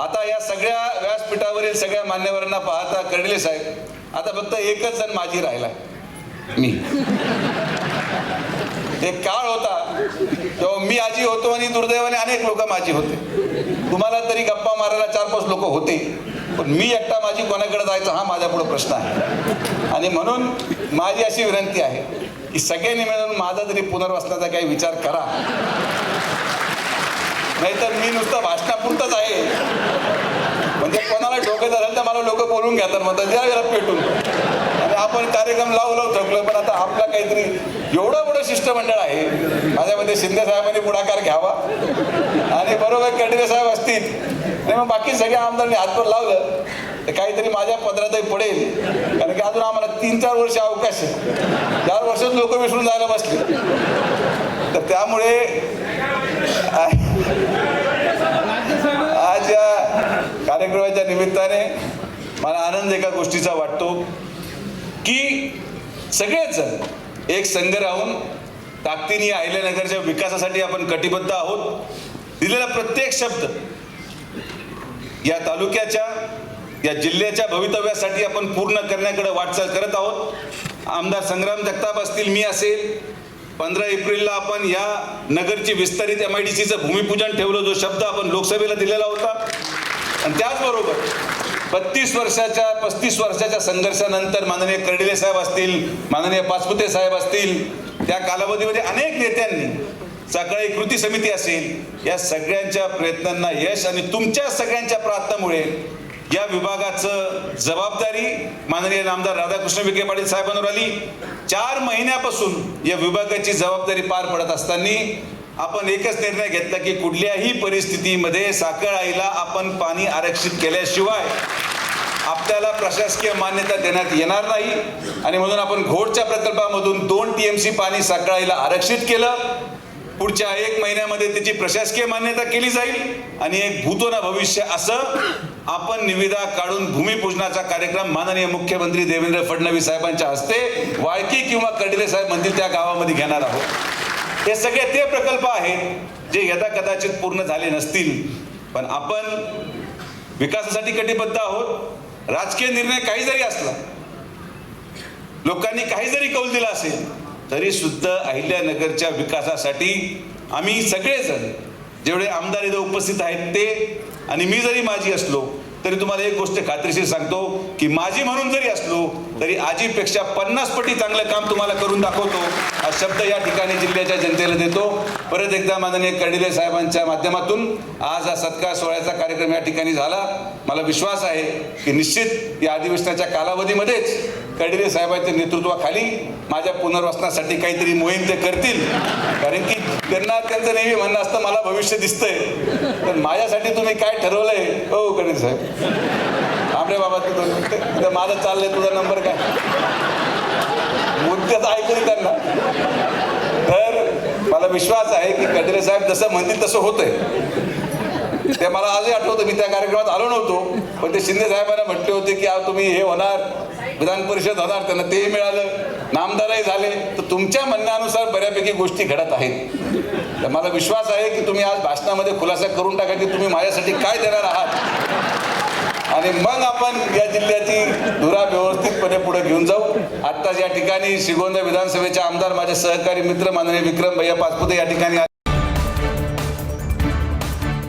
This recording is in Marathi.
आता या सगळ्या व्यासपीठावरील सगळ्या मान्यवरांना पाहता कर्डिले साहेब आता फक्त एकच जण माझी राहिला मी. एक काळ होता तेव्हा मी आजी होतो आणि दुर्दैवाने अनेक लोक माझी होते. तुम्हाला तरी गप्पा मारायला चार पाच लोक होते पण मी एकटा माझी कोणाकडे जायचा हा माझ्या पुढे प्रश्न आहे. आणि म्हणून माझी अशी विनंती आहे की सगळ्यांनी मिळून माझा तरी पुनर्वसनाचा काही विचार करा नाहीतर मी नुसतं भाषणापुरतंच आहे. झालं लोक बोलून घेतात म्हणतात द्या याला पेटून. आणि आपण कार्यक्रम लावलो थकलो पण आता आपला काहीतरी एवढं मोठं शिष्टमंडळ आहे माझ्यामध्ये शिंदे साहेबांनी पुढाकार घ्यावा. आणि बरोबर कटरे साहेब असतील आणि मग बाकी सगळ्या आमदारांनी हातवर लावलं तर काहीतरी माझ्या पदरातही पडेल. कारण की अजून आम्हाला तीन चार वर्ष अवकाश आहे. चार वर्षात लोक विसरून जायला बसले. तर त्यामुळे आज या कार्यक्रमाच्या निमित्ताने मला आनंद एका गोष्टीचा वाटतो की सगळेच एक संघ राहून ताकदीने अहिल्यानगरच्या विकासासाठी आपण कटिबद्ध आहोत. दिलेला प्रत्येक शब्द या तालुक्याच्या या जिल्ह्याच्या भवितव्यासाठी आपण पूर्ण करण्याकडे वाटचाल करत आहोत. आमदार संग्राम जगताप असतील मी असेल पंधरा एप्रिलला आपण या नगरची विस्तारित एम आय डी सीचं भूमिपूजन ठेवलं जो शब्द आपण लोकसभेला दिलेला होता. आणि त्याचबरोबर बत्तीस वर्षाच्या पस्तीस वर्षाच्या संघर्षानंतर माननीय कर्डिले साहेब असतील माननीय पाचपुते साहेब असतील त्या कालावधीमध्ये अनेक नेत्यांनी सकाळी कृती समिती असेल या सगळ्यांच्या प्रयत्नांना यश आणि तुमच्या सगळ्यांच्या प्रार्थनामुळे या विभागाचं जबाबदारी माननीय नामदार राधाकृष्ण विखे पाटील साहेबांवर आली. चार महिन्यापासून या विभागाची जबाबदारी पार पडत असताना आपण एकच निर्णय घेतला की कुठल्याही परिस्थितीमध्ये साखर आईला आपण पाणी आरक्षित केल्याशिवाय आपल्याला प्रशासकीय मान्यता देण्यात येणार नाही. आणि म्हणून आपण घोडच्या प्रकल्पामधून दोन टी एम सी पाणी साखळाईला आरक्षित केलं. पुढच्या एक महिन्यामध्ये त्याची प्रशासकीय मान्यता केली जाईल. आणि एक भूतोना भविष्य असं आपण निविदा काढून भूमिपूजनाचा कार्यक्रम माननीय मुख्यमंत्री देवेंद्र फडणवीस साहेबांच्या हस्ते वाळकी किंवा कडले साहेब म्हणतील त्या गावामध्ये घेणार आहोत. हे सगळे ते प्रकल्प आहेत जे यदा कदाचित पूर्ण झाले नसतील. पण आपण विकासासाठी कटिबद्ध आहोत. राजकीय निर्णय काही जरी असला लोकांनी काही जरी कौल दिला असेल तरी सुद्धा अहिल्यानगरच्या विकासासाठी आम्ही सगळेजण जेवढे आमदार इथं उपस्थित आहेत ते आणि मी जरी माझी असलो तरी तुम्हाला एक गोष्ट खात्रीशीर सांगतो की माझी म्हणून जरी असलो तरी आजीपेक्षा पन्नास पटी चांगलं काम तुम्हाला करून दाखवतो. हा शब्द या ठिकाणी जिल्ह्याच्या जनतेला देतो. परत एकदा माननीय कर्डिले साहेबांच्या माध्यमातून आज हा सत्कार सोहळ्याचा कार्यक्रम या ठिकाणी झाला. मला विश्वास आहे की निश्चित या अधिवेशनाच्या कालावधीमध्येच कर्डिले साहेबांच्या नेतृत्वाखाली माझ्या पुनर्वसनासाठी काहीतरी मोहीम ते करतील. कारण की त्यांना त्यांचं नेहमी म्हणणं असतं मला भविष्य दिसतंय. तर माझ्यासाठी तुम्ही काय ठरवलंय? हो कर्डिले साहेब. आमरे बाबा तू दोन मिनिटं. माझं चाललंय तुझा नंबर काय? मुद्द्याचं ऐकून त्यांना. तर मला विश्वास आहे की कटरे साहेब जसं म्हणतील तसं होतंय. ते मला आजही आठवतं मी त्या कार्यक्रमात आलो नव्हतो पण ते शिंदे साहेबांना म्हटले होते की आज तुम्ही हे होणार. विधान परिषद होणार त्यांना तेही मिळालं. नामदारही झाले. तर तुमच्या म्हणण्यानुसार बऱ्यापैकी गोष्टी घडत आहेत. तर मला विश्वास आहे की तुम्ही आज भाषणामध्ये खुलासा करून टाका की तुम्ही माझ्यासाठी काय देणार आहात. आणि मग आपण या जिल्ह्याची धुरा व्यवस्थितपणे पुढे घेऊन जाऊ. आत्ताच या ठिकाणी श्रीगोंदा विधानसभेचे आमदार माझे सहकारी मित्र माननीय विक्रम भैया पाचपुते या ठिकाणी